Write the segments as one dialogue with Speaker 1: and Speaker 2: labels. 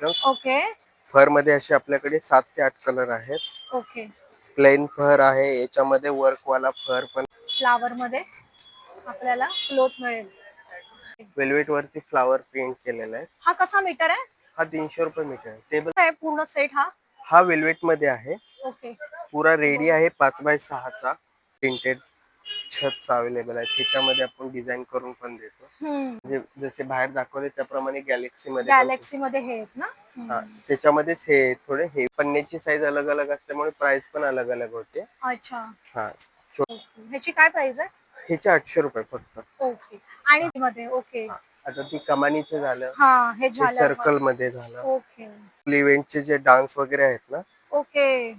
Speaker 1: Option
Speaker 2: okay
Speaker 1: फरमध्ये असे आपल्याकडे सात ते आठ कलर आहेत.
Speaker 2: ओके
Speaker 1: प्लेन फर आहे. याच्यामध्ये वर्क वाला फर पण
Speaker 2: फ्लावर मध्ये आपल्याला क्लोथ मिळेल.
Speaker 1: वेल्वेट वरती फ्लावर प्रिंट केलेला आहे.
Speaker 2: हा कसा मीटर आहे?
Speaker 1: हा तीनशे रुपये मीटर आहे. टेबल
Speaker 2: काय पूर्ण सेट हा?
Speaker 1: हा वेल्वेटमध्ये आहे.
Speaker 2: ओके
Speaker 1: पुरा रेडी आहे पाच बाय सहाचा. प्रिंटेड छतचा अवेलेबल आहे. त्याच्यामध्ये आपण डिझाईन करून पण देतो. म्हणजे जसे बाहेर दाखवले त्याप्रमाणे गॅलेक्सी मध्ये
Speaker 2: गॅलेक्सी मध्ये हे आहेत ना?
Speaker 1: हा, त्याच्यामध्येच हे थोडे. हे पन्न्याची साईज अलग अलग असल्यामुळे प्राइस पण अलग अलग होते.
Speaker 2: अच्छा.
Speaker 1: हा.
Speaker 2: ह्याची काय प्राइस आहे?
Speaker 1: ह्याचे आठशे रुपये फक्त.
Speaker 2: ओके. आणि मध्ये? ओके.
Speaker 1: आता ती कमानीचं झालं.
Speaker 2: हा झालं
Speaker 1: सर्कलमध्ये झालं.
Speaker 2: ओके.
Speaker 1: इव्हेंटचे जे डान्स वगैरे आहेत ना
Speaker 2: ओके.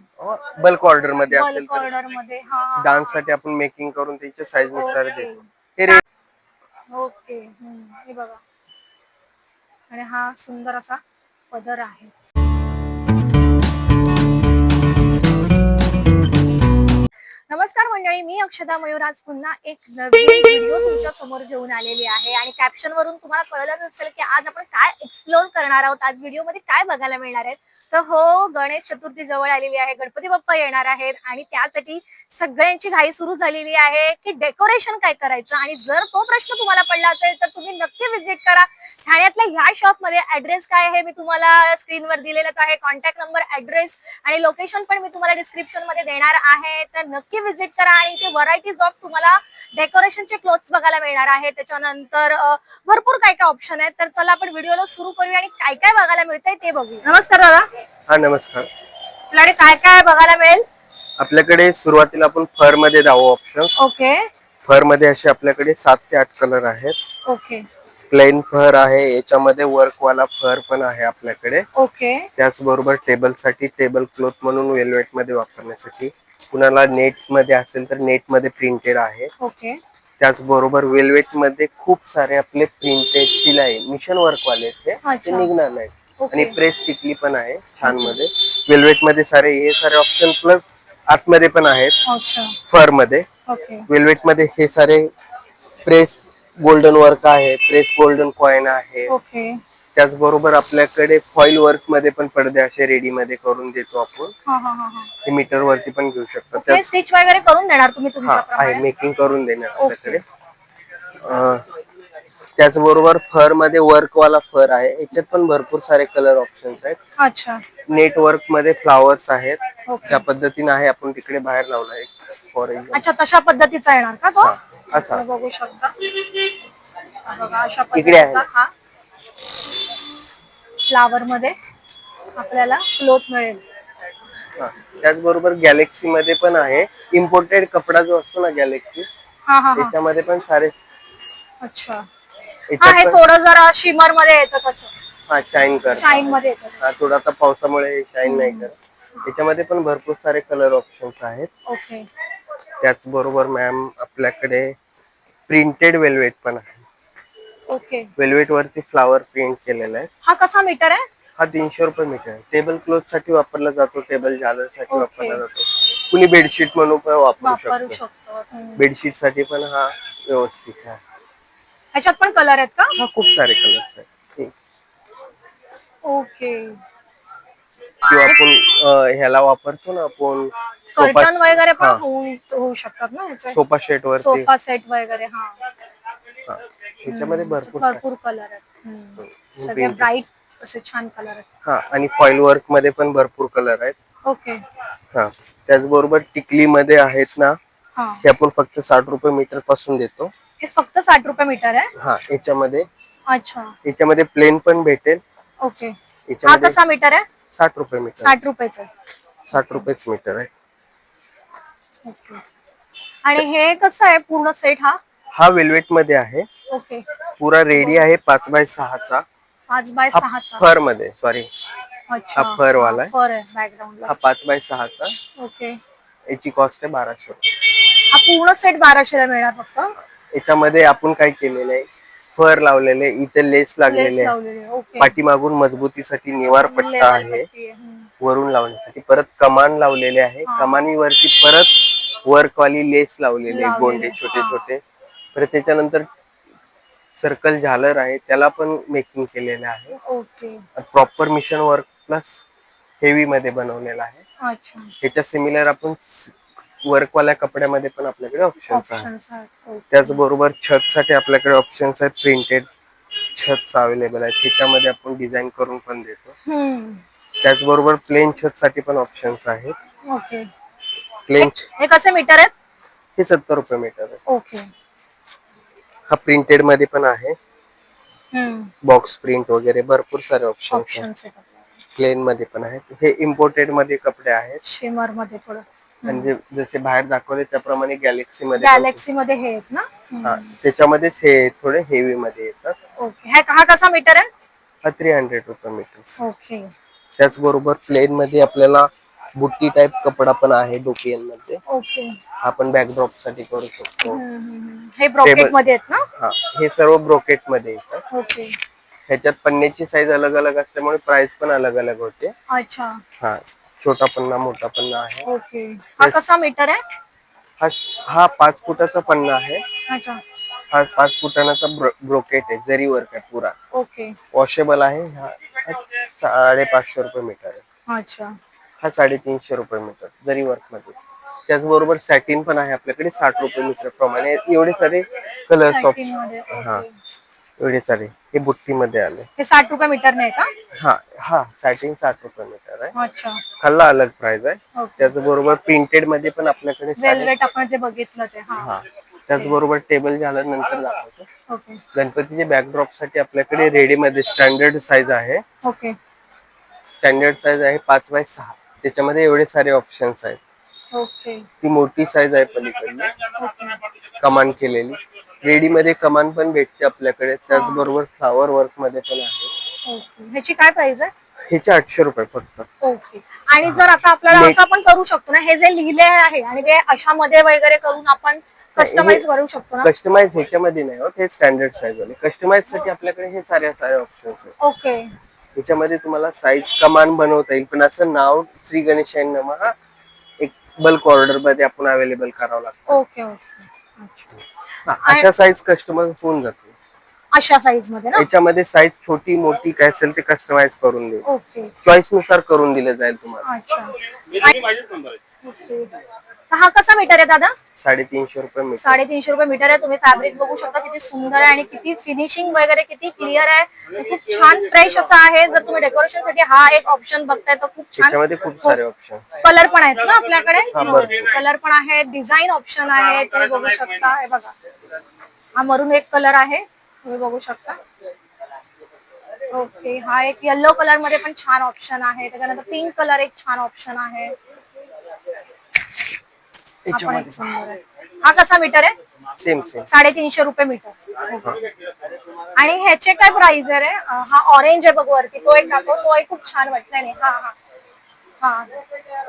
Speaker 1: बल्क ऑर्डरमध्ये असेल ऑर्डरमध्ये डान्ससाठी आपण मेकिंग करून त्याच्या साईजनुसार
Speaker 2: ओके.
Speaker 1: देतो.
Speaker 2: ओके. हे बघा. आणि हा सुंदर असा पदर आहे. नमस्कार मंडळी मी अक्षदा मयूर. आज पुन्हा एक नवीन व्हिडिओ तुमच्यासमोर घेऊन आलेली आहे. आणि कॅप्शन वरून तुम्हाला कळलंच असेल की आज आपण काय एक्सप्लोर करणार आहोत. आज व्हिडिओमध्ये काय बघायला मिळणार आहे? तर हो गणेश चतुर्थी जवळ आलेली आहे. गणपती बाप्पा येणार आहेत. आणि त्यासाठी सगळ्यांची घाई सुरू झालेली आहे की डेकोरेशन काय करायचं? आणि जर तो प्रश्न तुम्हाला पडला असेल तर तुम्ही नक्की व्हिजिट करा. ठाण्यातल्या ह्या शॉपमध्ये ऍड्रेस काय आहे मी तुम्हाला स्क्रीनवर दिलेलंच आहे. कॉन्टॅक्ट नंबर ऍड्रेस आणि लोकेशन पण मी तुम्हाला डिस्क्रिप्शनमध्ये देणार आहे. तर नक्की व्हिजिट करा आणि इथे व्हरायटीज ऑफ तुम्हाला डेकोरेशनचे क्लोथ्स बघायला मिळणार आहे त्याच्यानंतर भरपूर काय काय ऑप्शन आहेत. तर चला आपण व्हिडिओला सुरू करूया आणि काय काय बघायला मिळतंय ते बघूया. नमस्कार दादा.
Speaker 1: हा नमस्कार.
Speaker 2: आपल्याकडे काय काय बघायला मिळेल?
Speaker 1: आपल्याकडे सुरुवातीला आपण फरमध्ये जाऊ ऑप्शन
Speaker 2: ओके.
Speaker 1: फरमध्ये असे आपल्याकडे सात ते आठ कलर आहेत.
Speaker 2: ओके.
Speaker 1: प्लेन फर आहे. याच्यामध्ये वर्क वाला फर पण आहे आपल्याकडे.
Speaker 2: ओके.
Speaker 1: त्याचबरोबर टेबलसाठी टेबल क्लोथ म्हणून वेल्वेटमध्ये वापरण्यासाठी कुणाला नेटमध्ये असेल तर नेटमध्ये प्रिंटेड आहे.
Speaker 2: ओके
Speaker 1: त्याचबरोबर वेल्वेटमध्ये खूप सारे आपले प्रिंटेड शिलाई मिशन वर्क वाले आहेत ते. निघणार नाही
Speaker 2: ओके.
Speaker 1: आणि प्रेस टिकली पण आहे छानमध्ये. वेल्वेटमध्ये सारे हे सारे ऑप्शन प्लस आतमध्ये पण आहेत.
Speaker 2: अच्छा.
Speaker 1: फरमध्ये.
Speaker 2: ओके
Speaker 1: वेल्वेटमध्ये हे सारे प्रेस गोल्डन वर्क आहे. प्रेस गोल्डन कॉइन आहे.
Speaker 2: ओके
Speaker 1: त्याचबरोबर आपल्याकडे फॉईल वर्कमध्ये पण पडदे असे रेडी मध्ये करून देतो आपण.
Speaker 2: हा हा हा हा.
Speaker 1: हे मीटर वरती पण घेऊ शकतो.
Speaker 2: ओके स्टिच वगैरे करून देणार तुम्ही
Speaker 1: हा आहे. मेकिंग करून देणार. आपल्याकडे. अं, त्याचबरोबर फरमध्ये वर्क वाला फर आहे. याच्यात पण भरपूर सारे कलर ऑप्शन्स आहेत.
Speaker 2: अच्छा.
Speaker 1: नेट वर्कमध्ये फ्लावर्स आहेत.
Speaker 2: ओके.
Speaker 1: त्या पद्धतीने आहे आपण तिकडे बाहेर लावला आहे फॉर एक्झाम्पल
Speaker 2: अच्छा तशा पद्धतीचा येणार का तो?
Speaker 1: असा.
Speaker 2: बघू शकता. हा बघा अशा
Speaker 1: इकडे आहे.
Speaker 2: पद्धतीचा हा. फ्लावर मध्ये आपल्याला क्लोथ मिळेल.
Speaker 1: हा. त्याचबरोबर गॅलेक्सी मध्ये पण आहे. इम्पोर्टेड कपडा जो असतो ना गॅलेक्सी
Speaker 2: हा हा हा.
Speaker 1: त्याच्यामध्ये पण सारे
Speaker 2: अच्छा. हा हे थोडं जरा शिमरमध्ये येतं तसं.
Speaker 1: हा शाईन कर.
Speaker 2: शाईन मध्ये येतं
Speaker 1: हा थोडा आता पावसामुळे शाईन नाही करत. त्याच्यामध्ये पण भरपूर सारे कलर ऑप्शन्स आहेत.
Speaker 2: ओके
Speaker 1: त्याचबरोबर मॅम आपल्याकडे प्रिंटेड वेल्वेट पण आहे.
Speaker 2: ओके.
Speaker 1: वेल्वेट वरती फ्लावर प्रिंट केलेला आहे.
Speaker 2: हा कसा मीटर आहे?
Speaker 1: हा तीनशे रुपये मीटर आहे. टेबल क्लोथसाठी वापरला जातो टेबल
Speaker 2: झालरसाठी.
Speaker 1: वापरला जातो. कुणी बेडशीट म्हणून पण वापरू
Speaker 2: वापरू
Speaker 1: शकतो.
Speaker 2: शकतो. हम्म.
Speaker 1: बेडशीटसाठी पण हा व्यवस्थित आहे.
Speaker 2: ह्याच्यात पण कलर आहेत का?
Speaker 1: हा खूप सारे कलर्स आहेत.
Speaker 2: ओके.
Speaker 1: किंवा आपण अं, ह्याला वापरतो ना आपण
Speaker 2: कर्टन वगैरे पण होऊ होऊ शकतात ना ह्याचे
Speaker 1: सोफा सेट वरती.
Speaker 2: सोफा सेट वगैरे हा.
Speaker 1: हा. त्याच्यामध्ये भरपूर
Speaker 2: भरपूर कलर आहेत. हम्म. सगळे
Speaker 1: Pink.
Speaker 2: ब्राईट असे छान कलर आहेत.
Speaker 1: हा आणि फॉईल वर्कमध्ये पण भरपूर कलर आहेत.
Speaker 2: ओके
Speaker 1: हा त्याचबरोबर टिकली मध्ये आहेत ना
Speaker 2: हा.
Speaker 1: हे आपण फक्त साठ रुपये मीटरपासून देतो.
Speaker 2: हे फक्त साठ रुपये मीटर आहे?
Speaker 1: हा याच्यामध्ये.
Speaker 2: अच्छा.
Speaker 1: याच्यामध्ये प्लेन पण भेटेल.
Speaker 2: ओके हा
Speaker 1: याच्यामध्ये
Speaker 2: कसा मीटर आहे?
Speaker 1: साठ रुपये मीटर
Speaker 2: साठ रुपयाचं
Speaker 1: साठ रुपयेच मीटर आहे.
Speaker 2: ओके आणि हे कसं आहे? पूर्ण सेट हा?
Speaker 1: हा वेल्वेटमध्ये आहे.
Speaker 2: ओके.
Speaker 1: पुरा रेडी आहे पाच बाय सहाचा.
Speaker 2: पाच बाय सहाचा.
Speaker 1: फरमध्ये सॉरी
Speaker 2: अच्छा.
Speaker 1: हा वाला आहे.
Speaker 2: फर आहे बॅकग्राऊंडला
Speaker 1: हा पाच बाय सहाचा.
Speaker 2: ओके.
Speaker 1: याची कॉस्ट आहे बाराशे रुपये.
Speaker 2: हा पूर्ण सेट बाराशेला मिळणार फक्त?
Speaker 1: याच्यामध्ये आपण काय केलेलं आहे. फर लावलेले इथे लेस लागलेले आहे.
Speaker 2: लावलेली आहे ओके.
Speaker 1: पाठीमागून मजबूतीसाठी निवार पट्टा आहे. वरून लावण्यासाठी. परत कमान लावलेले आहे. कमानीवरती परत वर्क वाली लेस लावलेली आहे
Speaker 2: लावलेली
Speaker 1: गोंडे. छोटे
Speaker 2: हा.
Speaker 1: छोटे. परत त्याच्यानंतर सर्कल झालर आहे त्याला पण मेकिंग केलेलं आहे.
Speaker 2: Okay.
Speaker 1: Proper mission work plus heavy मध्ये बनवलेला आहे.
Speaker 2: अच्छा.
Speaker 1: ह्याच्या सिमिलर आपण वर्कवाल्या कपड्यामध्ये पण आपल्याकडे ऑप्शन्स आहेत.
Speaker 2: ऑप्शन्स आहेत. ओके.
Speaker 1: त्याचबरोबर छत साठी आपल्याकडे ऑप्शन्स आहेत. प्रिंटेड छत अवेलेबल आहेत. त्याच्यामध्ये आपण डिझाईन करून पण देतो.
Speaker 2: हम्म.
Speaker 1: त्याचबरोबर प्लेन छत साठी पण ऑप्शन्स आहेत.
Speaker 2: ओके.
Speaker 1: प्लेन
Speaker 2: हे कसे मीटर आहेत?
Speaker 1: हे सत्तर रुपये मीटर आहे.
Speaker 2: ओके.
Speaker 1: हा प्रिंटेडमध्ये पण आहे. बॉक्स प्रिंट वगैरे भरपूर सारे आहेत. प्लेन मध्ये पण आहेत. हे इम्पोर्टेडमध्ये कपडे आहेत.
Speaker 2: शिमरमध्ये थोडं.
Speaker 1: म्हणजे जसे बाहेर दाखवले त्याप्रमाणे गॅलेक्सी मध्ये
Speaker 2: गॅलेक्सी मध्ये हे आहेत ना?
Speaker 1: त्याच्यामध्येच हे थोडे हेवी मध्ये येतात.
Speaker 2: ओके हा हा कसा मीटर आहे?
Speaker 1: हा थ्री हंड्रेड रुपये मीटर
Speaker 2: ओके
Speaker 1: त्याचबरोबर प्लेन मध्ये आपल्याला बुट्टी टाइप कपडा पण आहे मध्ये
Speaker 2: ओके.
Speaker 1: आपण बॅकड्रॉपसाठी करू शकतो.
Speaker 2: हे ब्रॉकेट. मध्ये आहेत ना?
Speaker 1: हा हे सर्व ब्रोकेटमध्ये येतात.
Speaker 2: ओके.
Speaker 1: ह्याच्यात पन्न्याची साईज अलग अलग असल्यामुळे प्राइस पण अलग अलग होते.
Speaker 2: अच्छा.
Speaker 1: हा छोटा पन्ना मोठा पन्ना आहे.
Speaker 2: ओके. हा कसा मीटर आहे?
Speaker 1: हा हा पाच फुटाचा पन्ना आहे.
Speaker 2: अच्छा.
Speaker 1: हा पाच फुटाचा ब्रोकेट आहे जरी वर्क आहे पुरा.
Speaker 2: ओके.
Speaker 1: वॉशेबल आहे. हा हा साडेपाचशे रुपये मीटर आहे.
Speaker 2: अच्छा.
Speaker 1: हा साडेतीनशे रुपये मीटर जरी वर्कमध्ये. त्याचबरोबर सॅटिन पण आहे आपल्याकडे साठ रुपये मीटर प्रमाणे. एवढे सारे कलर्स
Speaker 2: Satin मध्ये,
Speaker 1: हा. एवढे सारे. हे बुट्टी मध्ये आले.
Speaker 2: हे साठ रुपये मीटर नाही का?
Speaker 1: हा हा सॅटिन साठ रुपये मीटर आहे.
Speaker 2: अच्छा.
Speaker 1: खाल्ला अलग प्राइस आहे. त्याचबरोबर प्रिंटेडमध्ये पण आपल्याकडे साडे-
Speaker 2: वेलवेट आपण जे बघितलं ते हा.
Speaker 1: त्याचबरोबर टेबल झाल्यानंतर दाखवतो. गणपतीचे बॅकड्रॉपसाठी आपल्याकडे रेडी मध्ये स्टँडर्ड साईज आहे.
Speaker 2: ओके
Speaker 1: स्टँडर्ड साईज आहे पाच बाय सहा. त्याच्यामध्ये एवढे सारे ऑप्शन्स आहेत.
Speaker 2: ओके
Speaker 1: ती मोठी साईज आहे पलीकडली. कमान केलेली. रेडी मध्ये कमान पण भेटते आपल्याकडे. त्याचबरोबर फ्लावर वर्कमध्ये पण आहे.
Speaker 2: ह्याची काय प्राइस आहे?
Speaker 1: ह्याचे आठशे रुपये फक्त.
Speaker 2: ओके आणि जर आता आपल्याला असं आपण करू शकतो ना हे जे लिहिले आहे आणि ते अशामध्ये वगैरे करून आपण कस्टमाइज करू शकतो ना?
Speaker 1: कस्टमाइज ह्याच्यामध्ये नाही होत हे स्टँडर्ड साईज वाले. कस्टमाइजसाठी आपल्याकडे हे सारे सारे ऑप्शन्स आहेत.
Speaker 2: ओके
Speaker 1: ह्याच्यामध्ये तुम्हाला साईज कमान बनवता येईल. पण असं नाव श्री गणेशायन नमा हा एक बल्क ऑर्डरमध्ये आपण अवेलेबल करावं लागतं.
Speaker 2: ओके ओके अच्छा.
Speaker 1: हा, अशा साईज कस्टमर होऊन जाते
Speaker 2: अशा साईजमध्ये ना?
Speaker 1: याच्यामध्ये साईज छोटी मोठी काय असेल ते कस्टमाइज करून देईल.
Speaker 2: ओके
Speaker 1: चॉईसनुसार करून दिलं जाईल तुम्हाला.
Speaker 2: अच्छा. ओके. हा कसा मीटर आहे दादा?
Speaker 1: साडेतीनशे रुपये मीटर
Speaker 2: साडेतीनशे रुपये मीटर आहे. तुम्ही फॅब्रिक बघू शकता किती सुंदर आहे आणि किती फिनिशिंग वगैरे किती क्लिअर आहे. खूप छान फ्रेश असं आहे. जर तुम्ही डेकोरेशनसाठी हा एक ऑप्शन बघताय तर खूप छान
Speaker 1: खूप सारे ऑप्शन
Speaker 2: कलर पण आहेत ना आपल्याकडे?
Speaker 1: भरपूर.
Speaker 2: कलर पण आहे डिझाईन ऑप्शन आहे. तुम्ही बघू शकता. हे बघा. हा मरून एक कलर आहे. तुम्ही बघू शकता. ओके. हा एक येल्लो कलरमध्ये पण छान ऑप्शन आहे. त्याच्यानंतर पिंक कलर एक छान ऑप्शन आहे. हा पण एक सुंदर आहे. हा कसा मीटर आहे?
Speaker 1: Same same.
Speaker 2: साडेतीनशे रुपये मीटर. ओके. आणि ह्याचे काय प्राइस आहे रे? अं, हा ऑरेंज आहे बघ वरती. तो एक दाखव. तो एक खूप छान वाटला नाही हा हा. हा.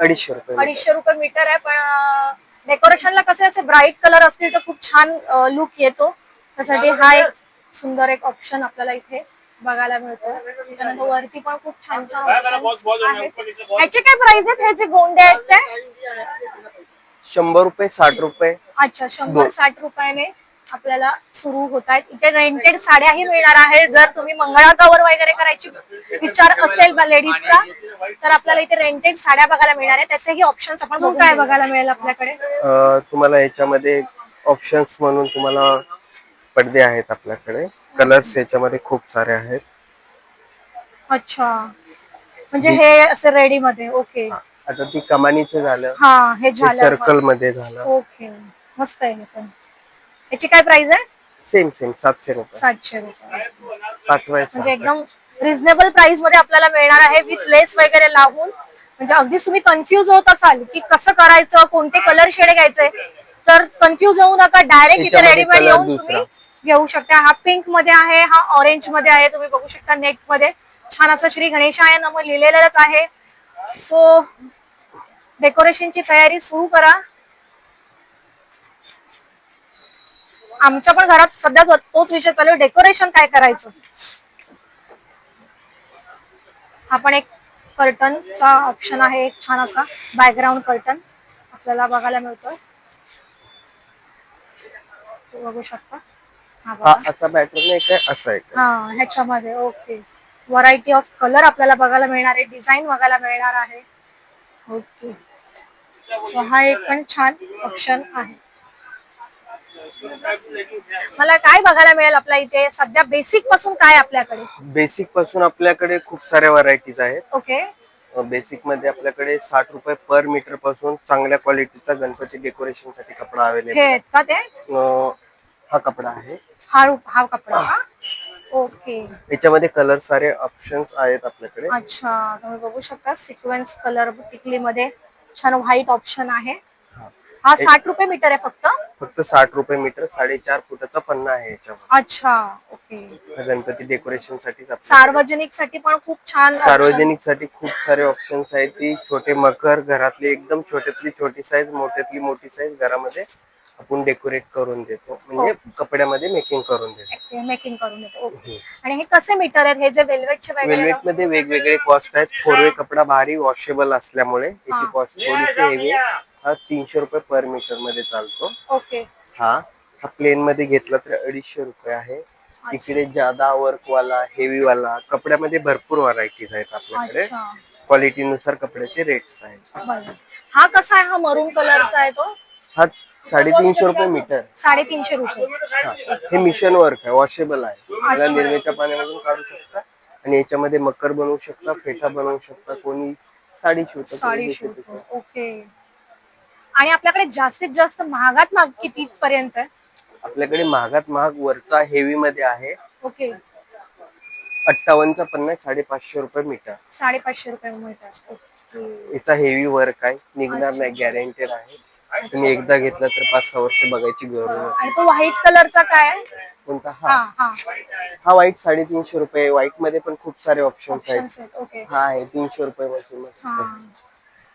Speaker 1: अडीचशे रुपये.
Speaker 2: अडीचशे रुपये मीटर आहे. पण डेकोरेशनला कसे असे ब्राईट कलर असतील तर खूप छान लुक येतो. त्यासाठी हा एक सुंदर एक ऑप्शन आपल्याला इथे बघायला मिळतो. त्यानंतर वरती पण खूप छान छान ऑप्शन आहेत. ह्याचे काय प्राइस आहेत? ह्याचे गोंडे आहेत ते.
Speaker 1: शंभर रुपये साठ रुपये.
Speaker 2: अच्छा शंभर साठ रुपयाने आपल्याला सुरू होत आहेत. इथे रेंटेड साड्याही मिळणार आहेत. जर तुम्ही मंगळागौर वगैरे करायची विचार असेल लेडीजचा तर आपल्याला इथे रेंटेड साड्या बघायला मिळणार आहे त्याचेही ऑप्शन्स आपण काय बघायला मिळेल आपल्याकडे.
Speaker 1: अं, तुम्हाला याच्यामध्ये ऑप्शन्स म्हणून तुम्हाला पडदे आहेत आपल्याकडे. कलर्स याच्यामध्ये खूप सारे आहेत.
Speaker 2: अच्छा. म्हणजे हे असे रेडी मध्ये. ओके
Speaker 1: आता ती कमानीचं झालं.
Speaker 2: हा हे झालं
Speaker 1: सर्कलमध्ये झालं.
Speaker 2: ओके. मस्त आहे हे पण. याची काय प्राइस आहे?
Speaker 1: सेम सेम सातशे रुपये.
Speaker 2: सातशे रुपये. म्हणजे एकदम रिझनेबल प्राइसमध्ये आपल्याला मिळणार आहे विथ लेस वगैरे लावून. म्हणजे अगदीच तुम्ही कन्फ्युज होत असाल की कसं करायचं कोणते कलर शेड घ्यायचे. तर कन्फ्युज होऊ नका. डायरेक्ट इथे रेडीमेड
Speaker 1: color
Speaker 2: येऊन
Speaker 1: दुसरा.
Speaker 2: तुम्ही घेऊ शकता. हा पिंकमध्ये आहे हा ऑरेंजमध्ये आहे. तुम्ही बघू शकता नेटमध्ये. छान असं श्री गणेशाय नम लिहिलेलंच आहे. सो डेकोरेशनची तयारी सुरू करा. आमच्या पण घरात सध्या तोच विषय चालू आहे डेकोरेशन काय करायचं? हा पण एक कर्टनचा ऑप्शन आहे एक छान असा बॅकग्राऊंड कर्टन आपल्याला बघायला मिळतोय. तो बघू शकता. हा ह्याच्यामध्ये ओके व्हरायटी ऑफ कलर आपल्याला बघायला मिळणार आहे डिझाईन बघायला मिळणार आहे. ओके सो हा एक पण छान ऑप्शन आहे. मला काय बघायला मिळेल आपल्या इथे? सध्या बेसिकपासून काय आपल्याकडे?
Speaker 1: बेसिकपासून आपल्याकडे खूप साऱ्या व्हरायटीज आहेत.
Speaker 2: ओके.
Speaker 1: बेसिकमध्ये आपल्याकडे साठ रुपये पर मीटरपासून चांगल्या क्वालिटीचा गणपती डेकोरेशनसाठी कपडा
Speaker 2: हे
Speaker 1: अवेलेबल
Speaker 2: आहेत का ते?
Speaker 1: हा कपडा आहे.
Speaker 2: हा रूप हा कपडा का? ओके.
Speaker 1: याच्यामध्ये कलर सारे ऑप्शन्स आहेत आपल्याकडे.
Speaker 2: अच्छा तुम्ही बघू शकता सिक्वेन्स कलर टिकली मध्ये छान व्हाईट ऑप्शन आहे. हा. साठ रुपये मीटर आहे फक्त?
Speaker 1: फक्त साठ रुपये मीटर साडेचार फुटाचा पन्ना आहे याच्यावर
Speaker 2: अच्छा ओके.
Speaker 1: गणपती
Speaker 2: डेकोरेशनसाठी सार्वजनिकसाठी पण खूप छान option.
Speaker 1: सार्वजनिकसाठी खूप सारे ऑप्शन्स आहेत. की छोटे मकर घरातली एकदम छोट्यातली छोटी साईज मोठ्यातली मोठी साईज घरामध्ये आपण डेकोरेट करून देतो. म्हणजे कपड्यामध्ये मेकिंग करून देतो.
Speaker 2: मेकिंग करून देतो. ओके. आणि हे कसे मीटर आहेत? हे जे वेल्वेटचे वगैरे
Speaker 1: वेल्वेटमध्ये वेगवेगळे कॉस्ट आहेत. फोरवे कपडा भारी वॉशेबल असल्यामुळे याची कॉस्ट थोडीशी हेवी हा तीनशे रुपये पर मीटरमध्ये चालतो.
Speaker 2: ओके.
Speaker 1: हा. हा प्लेन मध्ये घेतला तर अडीचशे रुपये आहे. इकडे जादा वर्क वाला हेवी वाला कपड्यामध्ये भरपूर व्हरायटीज आहेत आपल्याकडे.
Speaker 2: अच्छा.
Speaker 1: क्वालिटी नुसार कपड्याचे रेट्स आहेत.
Speaker 2: बरं. हा कसा आहे? हा मरून कलरचा आहे तो?
Speaker 1: हा साडेतीनशे रुपये मीटर.
Speaker 2: साडेतीनशे रुपये.
Speaker 1: हा. हे मिशन वर्क आहे वॉशेबल आहे. याला निर्मेच्या पाण्यामधून काढू शकता आणि याच्यामध्ये मकर बनवू शकता फेटा बनवू शकता कोणी साडी शिवतं
Speaker 2: साडी शिवतो. ओके. आणि आपल्याकडे जास्तीत जास्त महागात महाग किती पर्यंत आहे?
Speaker 1: आपल्याकडे महागात महाग वरचा हेवी मध्ये आहे.
Speaker 2: ओके.
Speaker 1: अठ्ठावन्नचा पन्नास साडेपाचशे रुपये मीटर.
Speaker 2: साडेपाचशे रुपये ओके.
Speaker 1: याचा हेवी वर्क आहे. निघणार नाही गॅरंटेड आहे. तुम्ही एकदा घेतला तर पाच सहा वर्ष बघायची गरज नाही.
Speaker 2: आणि तो व्हाईट कलरचा काय आहे?
Speaker 1: कोणता?
Speaker 2: हा.
Speaker 1: हा
Speaker 2: हा.
Speaker 1: हा व्हाईट साडेतीनशे रुपये. व्हाईटमध्ये पण खूप सारे ऑप्शन्स आहेत.
Speaker 2: ऑप्शन्स आहेत ओके
Speaker 1: हा आहे तीनशे रुपये पासून.
Speaker 2: हा.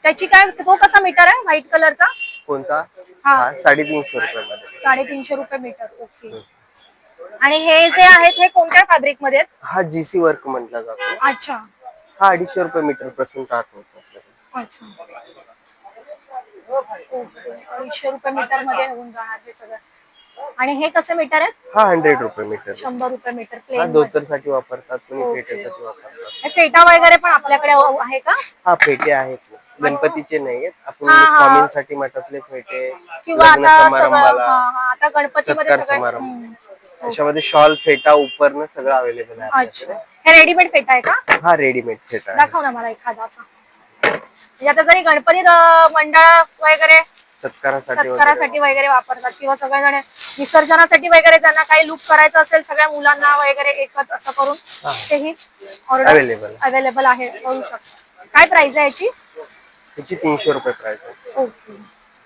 Speaker 2: त्याची काय तो कसा मीटर आहे व्हाईट कलरचा?
Speaker 1: कोणता?
Speaker 2: हा.
Speaker 1: हा साडेतीनशे रुपये मध्ये.
Speaker 2: साडेतीनशे रुपये मीटर ओके आणि हे जे आहेत हे कोणत्या फॅब्रिकमध्ये आहेत?
Speaker 1: हा जीसी वर्क म्हटला जातो.
Speaker 2: अच्छा.
Speaker 1: हा अडीचशे रुपये मीटरपासून होतो. आपल्याकडे.
Speaker 2: अच्छा. अडीचशे रुपये मीटरमध्ये होऊन जाणार हे सगळं. आणि हे कसे मीटर आहेत?
Speaker 1: हा हंड्रेड रुपये मीटर.
Speaker 2: शंभर रुपये मीटर
Speaker 1: हा
Speaker 2: प्लेन
Speaker 1: धोतरसाठी वापरतात कोणी
Speaker 2: ओके.
Speaker 1: फेट्यासाठी वापरतात.
Speaker 2: हे फेटा वगैरे पण आपल्याकडे आहे का?
Speaker 1: हा फेटे आहेत. ना. गणपतीचे नाहीयेत आपण
Speaker 2: हा, हा.
Speaker 1: स्वामींसाठी मठातले फेटे
Speaker 2: किंवा
Speaker 1: लग्न
Speaker 2: आता सगळं
Speaker 1: समारंभाला
Speaker 2: हा, हा, आता गणपतीमध्ये
Speaker 1: सत्कार
Speaker 2: सगळं
Speaker 1: समारंभ.
Speaker 2: हम्म.
Speaker 1: त्याच्यामध्ये शॉल फेटा उपरणं सगळं अवेलेबल आहे
Speaker 2: अच्छा. हे रेडीमेड फेटा आहे का.
Speaker 1: हा रेडीमेड फेटा आहे.
Speaker 2: दाखव ना मला एखादा असा आता जरी गणपती मंडळ वगैरे
Speaker 1: सत्कारासाठी वगैरे
Speaker 2: सत्कारासाठी वगैरे वापरतात किंवा सगळेजण विसर्जनासाठी वगैरे ज्यांना काही लुक करायचं असेल सगळ्या मुलांना वगैरे एकच असं करून तेही ऑर्डर
Speaker 1: अवेलेबल
Speaker 2: अवेलेबल आहे करू शकता. काय प्राइस आहे याची?
Speaker 1: त्याची तीनशे रुपये प्राइस आहे.
Speaker 2: ओके.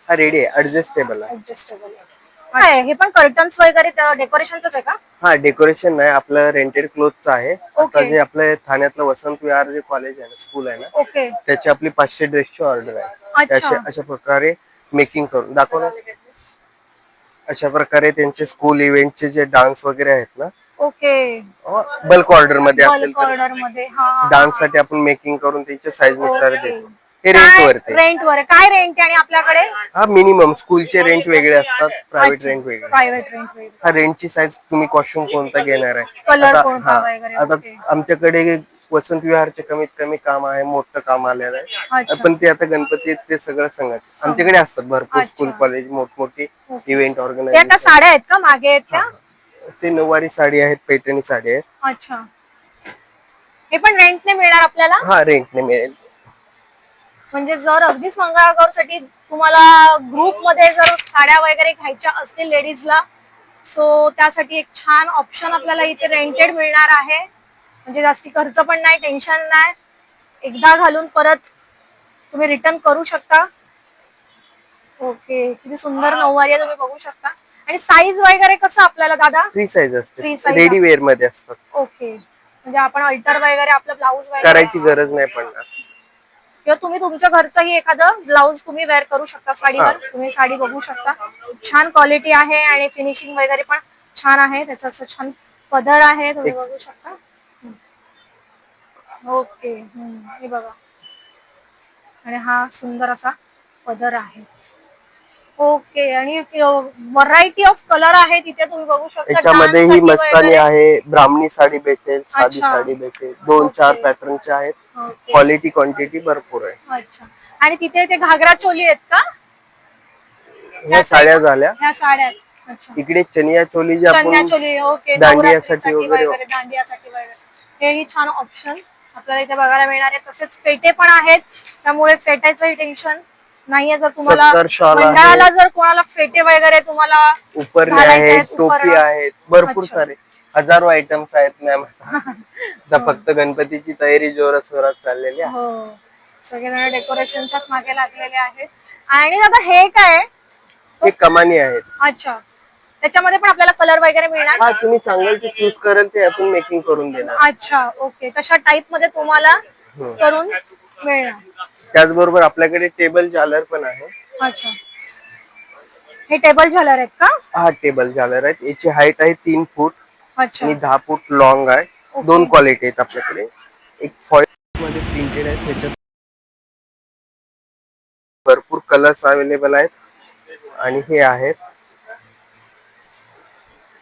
Speaker 1: हा रेडी आहे ऍडजस्टेबल आहे.
Speaker 2: ऍडजस्टेबल काय हे पण कर्टन्स वगैरे डेकोरेशनच आहे का?
Speaker 1: हा डेकोरेशन नाही. आपलं रेंटेड क्लोथचं आहे. आता. जे आपलं ठाण्यातलं वसंत विहार जे कॉलेज आहे ना स्कूल आहे ना
Speaker 2: ओके
Speaker 1: त्याची आपली पाचशे ड्रेसची ऑर्डर आहे.
Speaker 2: अच्छा.
Speaker 1: अशा प्रकारे मेकिंग करून. दाखव ना. अशा प्रकारे त्यांचे स्कूल इव्हेंटचे जे डान्स वगैरे आहेत ना
Speaker 2: ओके
Speaker 1: बल्क ऑर्डरमध्ये असेल
Speaker 2: बल्क
Speaker 1: ऑर्डरमध्ये. डान्ससाठी आपण मेकिंग करून त्यांच्या
Speaker 2: साईजनुसार.
Speaker 1: देतो. हे रेंट वरती.
Speaker 2: रेंट वर? आहे. काय रेंट आहे आणि आपल्याकडे?
Speaker 1: हा मिनिमम स्कूलचे रेंट वेगळे असतात प्रायव्हेट रेंट वेगळे.
Speaker 2: प्रायव्हेट रेंट वेगळे.
Speaker 1: हा रेंटची साईज तुम्ही कॉस्ट्युम कोणता घेणार आहे?
Speaker 2: Color
Speaker 1: आता-
Speaker 2: कोणता
Speaker 1: हा,
Speaker 2: वगैरे,
Speaker 1: आता. आमच्याकडे वसंत विहारचे कमीत कमी काम आहे मोठं काम आलेलं आहे. पण ते आता गणपती ते सगळं सांगत. आमच्याकडे असतात भरपूर. स्कूल कॉलेज मोठमोठी इव्हेंट ऑर्गनायझेशन
Speaker 2: त्या साड्या आहेत का? मागे आहेत त्या?
Speaker 1: ते नऊवारी साडी आहेत पैठणी साडी आहे
Speaker 2: अच्छा. हे पण रेंटने मिळणार आपल्याला?
Speaker 1: हा रेंटने मिळेल.
Speaker 2: म्हणजे जर अगदीच मंगळागौरसाठी तुम्हाला ग्रुपमध्ये जर साड्या वगैरे घ्यायच्या असतील लेडीजला सो त्यासाठी एक छान ऑप्शन आपल्याला इथे रेंटेड मिळणार आहे. म्हणजे जास्ती खर्च पण नाही टेन्शन नाही. एकदा घालून परत तुम्ही रिटर्न करू शकता. ओके किती सुंदर नऊवारी आहे तुम्ही बघू शकता. आणि साईज वगैरे कसं आपल्याला दादा?
Speaker 1: फ्री साईज असते.
Speaker 2: Size
Speaker 1: रेडी वेअरमध्ये असतात
Speaker 2: ओके म्हणजे आपण अल्टर वगैरे आपलं ब्लाऊज वगैरे
Speaker 1: करायची गरज नाही पडणार.
Speaker 2: किंवा तुम्ही तुमच्या घरचंही एखादं ब्लाऊज तुम्ही वेअर करू शकता साडीवर. तुम्ही साडी बघू शकता. छान क्वालिटी आहे आणि फिनिशिंग वगैरे पण छान आहे. त्याचं असं छान पदर आहे तुम्ही बघू शकता. ओके हे बघा. आणि हा सुंदर असा पदर आहे. ओके आणि व्हरायटी ऑफ कलर आहे तिथे तुम्ही बघू शकता.
Speaker 1: याच्यामध्ये
Speaker 2: dance
Speaker 1: ही मस्तानी. आहे ब्राह्मणी साडी भेटेल साधी. साडी भेटेल. दोन चार
Speaker 2: ओके.
Speaker 1: पॅटर्नचे आहेत. क्वालिटी क्वांटिटी भरपूर आहे.
Speaker 2: अच्छा. आणि तिथे ते घागरा चोली आहेत का?
Speaker 1: ह्या साड्या झाल्या.
Speaker 2: ह्या साड्या.
Speaker 1: इकडे चनिया चोली जे
Speaker 2: चन्या
Speaker 1: आपण
Speaker 2: चोली ओके.
Speaker 1: दांडियासाठी वगैरे.
Speaker 2: दांडियासाठी वगैरे. हेही छान ऑप्शन आपल्याला इथे बघायला मिळणार आहे. तसेच फेटे पण आहेत. त्यामुळे फेटायचंही टेन्शन नाहीये जर तुम्हाला
Speaker 1: सत्तर shawl आहे.
Speaker 2: मंडळाला जर कोणाला फेटे वगैरे तुम्हाला
Speaker 1: उपरणे
Speaker 2: घालायचे
Speaker 1: आहेत
Speaker 2: आहेत,
Speaker 1: टोपी
Speaker 2: उपरणं.
Speaker 1: आहेत. भरपूर
Speaker 2: अच्छा.
Speaker 1: सारे. हजारो आयटम्स आहेत मॅम आता फक्त गणपतीची तयारी जोरात जोरात चाललेली आहे.
Speaker 2: हो. सगळेजण डेकोरेशनच्याच मागे लागलेले आहेत. आणि आता हे काय? आहे?
Speaker 1: हे कमानी आहेत.
Speaker 2: अच्छा. त्याच्यामध्ये पण आपल्याला कलर वगैरे मिळणार?
Speaker 1: हा तुम्ही सांगाल ते चूज करेल ते आपण मेकिंग करून देणार.
Speaker 2: अच्छा ओके तशा टाईपमध्ये तुम्हाला. करून मिळणार.
Speaker 1: त्याचबरोबर आपल्याकडे टेबल झालर पण आहे.
Speaker 2: अच्छा. हे टेबल झालर आहेत का?
Speaker 1: हा टेबल झालर आहेत. याची हाईट आहे तीन फूट
Speaker 2: अच्छा.
Speaker 1: आणि दहा फूट लॉंग आहे. दोन क्वालिटी आहेत आपल्याकडे. एक फॉईल मध्ये प्रिंटेड आहे. त्याच्यात भरपूर कलर्स अवेलेबल आहेत. आणि हे आहेत.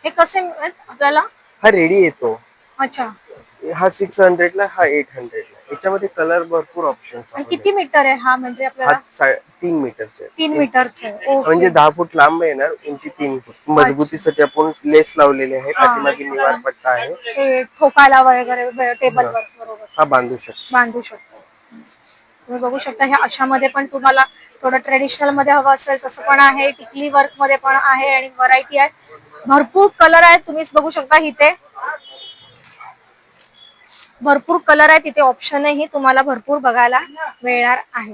Speaker 2: हे कसे आपल्याला?
Speaker 1: हा रेडी येतो.
Speaker 2: अच्छा.
Speaker 1: हा सिक्स हंड्रेडला हा एट हंड्रेडला याच्यामध्ये कलर भरपूर ऑप्शन्स
Speaker 2: आणि किती मीटर आहे? हा म्हणजे आपल्याला
Speaker 1: तीन मीटरचे
Speaker 2: तीन मीटरचे
Speaker 1: म्हणजे दहा फूट लांब येणार उंची तीन फूट. मजबूतीसाठी आपण लेस लावलेले आहे पाठीमागे निवार पट्टा आहे.
Speaker 2: ठोकायला वगैरे बरोबर.
Speaker 1: हा बांधू शकतो.
Speaker 2: बांधू शकतो. तुम्ही बघू शकता ह्या अशामध्ये पण तुम्हाला थोडं ट्रेडिशनलमध्ये हवं असेल तसं पण आहे. टिकली वर्कमध्ये पण आहे आणि व्हरायटी आहे. भरपूर कलर आहेत. तुम्हीच बघू शकता इथे. भरपूर कलर आहेत. इथे ऑप्शनही तुम्हाला भरपूर बघायला मिळणार आहे.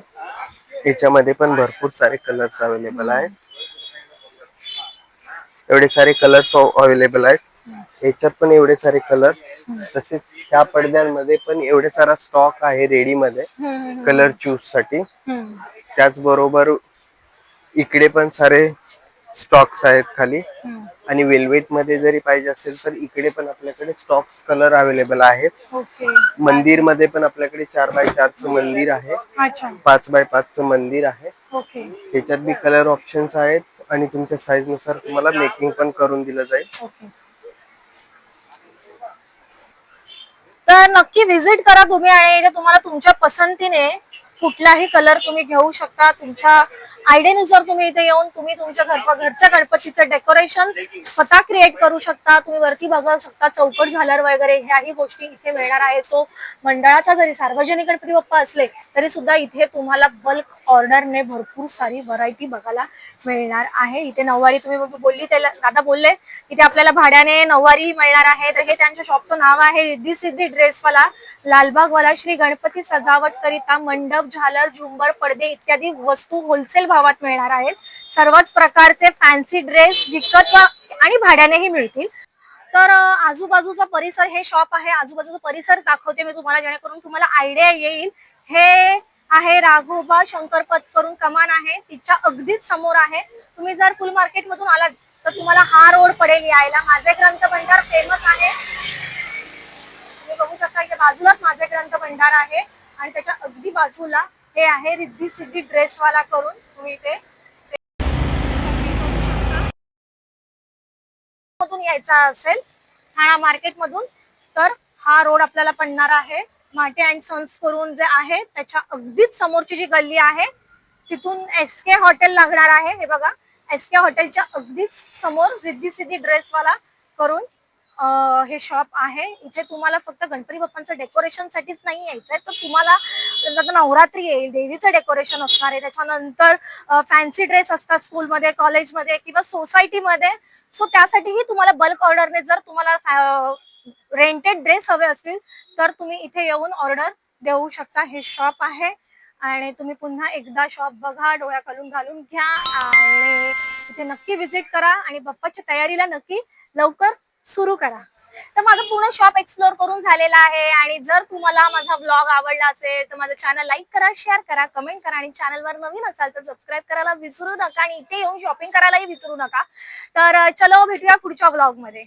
Speaker 1: याच्यामध्ये पण भरपूर सारे कलर्स अवेलेबल आहेत. एवढे सारे कलर्स अवेलेबल आहेत. याच्यात पण एवढे सारे कलर तसेच ह्या पडद्यांमध्ये पण एवढे सारा स्टॉक आहे रेडी मध्ये कलर
Speaker 2: चूजसाठी.
Speaker 1: त्याचबरोबर इकडे पण सारे स्टॉक्स आहेत खाली. आणि वेल्वेटमध्ये जरी पाहिजे असेल तर इकडे पण आपल्याकडे स्टॉक्स कलर अवेलेबल आहेत.
Speaker 2: ओके
Speaker 1: मंदिरमध्ये पण आपल्याकडे चार बाय चारचं मंदिर आहे.
Speaker 2: अच्छा.
Speaker 1: पाच बाय पाचचं मंदिर आहे.
Speaker 2: ओके
Speaker 1: त्याच्यात बी कलर ऑप्शन्स आहेत आणि तुमच्या साईजनुसार तुम्हाला मेकिंग पण करून दिलं जाईल.
Speaker 2: ओके तर नक्की व्हिजिट करा तुम्ही आणि इथे तुम्हाला तुमच्या पसंतीने कुठलाही कलर तुम्ही घेऊ शकता. तुमच्या आयडियानुसार तुम्ही इथे येऊन तुम्ही तुमच्या घर घरच्या गणपतीचं डेकोरेशन स्वतः क्रिएट करू शकता. तुम्ही वरती बघू शकता चौकट झालर वगैरे ह्याही गोष्टी इथे मिळणार आहे. सो मंडळाचा जरी सार्वजनिक गणपती बाप्पा असले तरी सुद्धा इथे तुम्हाला बल्क ऑर्डरने भरपूर सारी व्हरायटी बघायला मिळणार आहे. इथे नऊवारी तुम्ही बोलली त्याला दादा बोलले इथे आपल्याला भाड्याने नऊवारी मिळणार आहे. तर हे त्यांच्या शॉपचं नाव आहे. रिद्धी सिद्धी ड्रेसवाला लालबागवाला श्री गणपती सजावट करिता मंडप झालर झुंबर पडदे इत्यादी वस्तू होलसेल भावात मिळणार आहेत. सर्वच प्रकारचे फॅन्सी ड्रेस विकत आणि भाड्यानेही मिळतील. तर आजूबाजूचा परिसर हे शॉप आहे. आजूबाजूचा परिसर दाखवते मी तुम्हाला जेणेकरून तुम्हाला आयडिया येईल. हे आहे. राघोबा शंकरपत करून कमान आहे. तिच्या अगदीच समोर आहे. तुम्ही जर फुल मार्केट मधून आलात तर तुम्हाला हा रोड पडेल यायला. माझे ग्रंथ भंडार फेमस आहे. तुम्ही बघू शकता इथे बाजूलाच माझे ग्रंथ भंडार आहे. आणि त्याच्या अगदी बाजूला हे आहे रिद्धी सिद्धी ड्रेसवाला करून तुम्ही इथे मधून यायचा असेल ठाणा मार्केट मधून तर हा रोड आपल्याला पडणार आहे. माटे अँड सन्स करून जे आहे त्याच्या अगदीच समोरची जी गल्ली आहे तिथून एस के हॉटेल लागणार आहे. हे बघा एस के हॉटेलच्या अगदीच समोर रिद्धी सिद्धी ड्रेसवाला करून हे शॉप आहे. इथे तुम्हाला फक्त गणपती बाप्पांचं डेकोरेशन साठीच नाही यायचंय तर तुम्हाला नवरात्री येईल देवीचं डेकोरेशन असणार आहे. त्याच्यानंतर फॅन्सी ड्रेस असतात स्कूलमध्ये कॉलेजमध्ये किंवा सोसायटीमध्ये सो त्यासाठीही तुम्हाला बल्क ऑर्डरने जर तुम्हाला रेंटेड ड्रेस हवे असतील तर तुम्ही इथे येऊन ऑर्डर देऊ शकता. हे शॉप आहे आणि तुम्ही पुन्हा एकदा शॉप बघा डोळ्या खालून घालून घ्या आणि इथे नक्की विजिट करा आणि बाप्पाच्या तयारीला नक्की लवकर सुरू करा. तर माझं पूर्ण शॉप एक्सप्लोर करून झालेला आहे आणि जर तुम्हाला माझा ब्लॉग आवडला असेल तर माझं चॅनल लाईक करा शेअर करा कमेंट करा आणि चॅनलवर नवीन असाल तर सबस्क्राईब करायला विसरू नका आणि इथे येऊन शॉपिंग करायलाही विसरू नका. तर चलो भेटूया पुढच्या ब्लॉगमध्ये